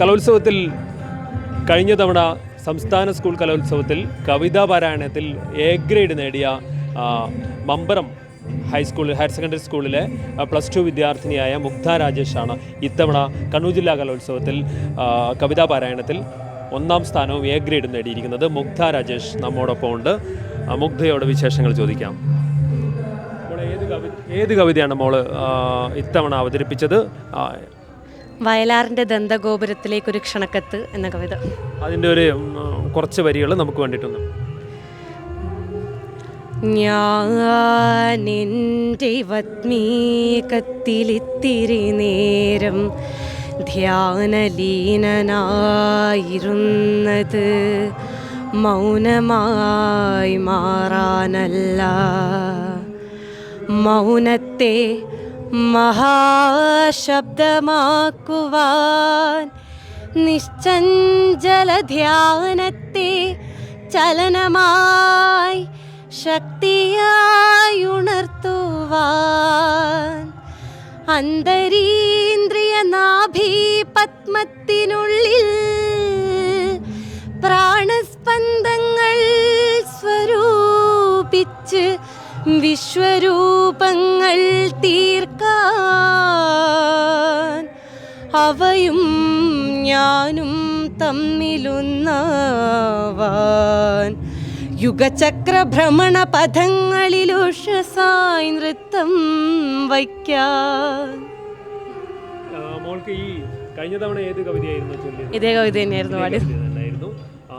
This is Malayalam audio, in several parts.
കലോത്സവത്തിൽ കഴിഞ്ഞ തവണ സംസ്ഥാന സ്കൂൾ കലോത്സവത്തിൽ കവിതാ പാരായണത്തിൽ എ ഗ്രേഡ് നേടിയ Mambaram high school higher secondary സ്കൂളിലെ പ്ലസ് ടു വിദ്യാർത്ഥിനിയായ മുഗ്ധ രാജേഷാണ് ഇത്തവണ കണ്ണൂർ ജില്ലാ കലോത്സവത്തിൽ കവിതാ പാരായണത്തിൽ ഒന്നാം സ്ഥാനവും എ ഗ്രേഡും നേടിയിരിക്കുന്നത് മുഗ്ധ രാജേഷ് നമ്മോടൊപ്പം ഉണ്ട്. മുഗ്ധയോട് വിശേഷങ്ങൾ ചോദിക്കാം. ഏത് കവി ഏത് കവിതയാണ് മോൾ ഇത്തവണ അവതരിപ്പിച്ചത്? വയലാറിന്റെ ദന്തഗോപുരത്തിലേക്കൊരു ക്ഷണക്കത്ത് എന്ന കവിത. അതിന്റെ ഒരു കുറച്ച് വരികൾ നമുക്ക് വേണ്ടിയിട്ടുണ്ട് ഞാനെന്റെ വത്മീകത്തിലിത്തിരി നേരം ധ്യാനലീനനായിരുന്നത് മൗനമായി മാറാനല്ല. മൗനത്തെ മഹാശബ്ദമാക്കുവാൻ നിശ്ചഞ്ചലധ്യാനത്തെ ചലനമായി ശക്തിയായി ഉണർത്തുവാൻ അന്തരീന്ദ്രിയ നാഭി വിശ്വരൂപങ്ങൾ തീർക്കാൻ അവയും ഞാനും തമ്മിലൊന്നാവാൻ യുഗചക്രഭ്രമണ പഥങ്ങളിലുഷസായി നൃത്തം വയ്ക്കാൻ. മോൾക്ക് ഈ കഴിഞ്ഞ തവണ ഏത് കവിതയായിരുന്നു ഇതേ കവിത തന്നെയായിരുന്നു പാടി ആ,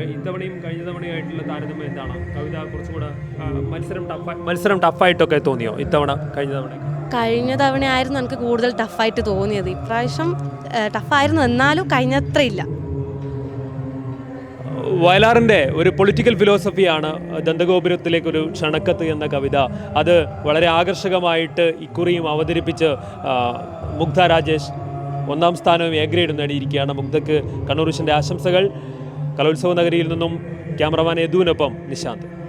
ഇത്തവണയും കഴിഞ്ഞ തവണയായിട്ടുള്ള താരതമ്യം എന്താണ്? കവിത കുറച്ചുകൂടെ മത്സരം ടഫ് മത്സരം ടഫായിട്ടൊക്കെ തോന്നിയോ ഇത്തവണ കഴിഞ്ഞ തവണ? കഴിഞ്ഞ തവണയായിരുന്നു എനിക്ക് കൂടുതൽ ടഫായിട്ട് തോന്നിയത്. ഇപ്രാവശ്യം ടഫായിരുന്നു എന്നാലും കഴിഞ്ഞത്ര ഇല്ല വയലാറിന്റെ ഒരു പൊളിറ്റിക്കൽ ഫിലോസഫിയാണ് ദന്തഗോപുരത്തിലേക്കൊരു ക്ഷണക്കത്ത് എന്ന കവിത. അത് വളരെ ആകർഷകമായിട്ട് ഇക്കുറിയും അവതരിപ്പിച്ച് മുഗ്ധ രാജേഷ് ഒന്നാം സ്ഥാനവും എ ഗ്രേഡും നേടിയിരിക്കുകയാണ്. മുഗ്ധക്ക് കണ്ണൂർ വിഷന്റെ ആശംസകൾ. കലോത്സവ നഗരിയിൽ നിന്നും ക്യാമറമാൻ യദുവിനൊപ്പം നിശാന്ത്.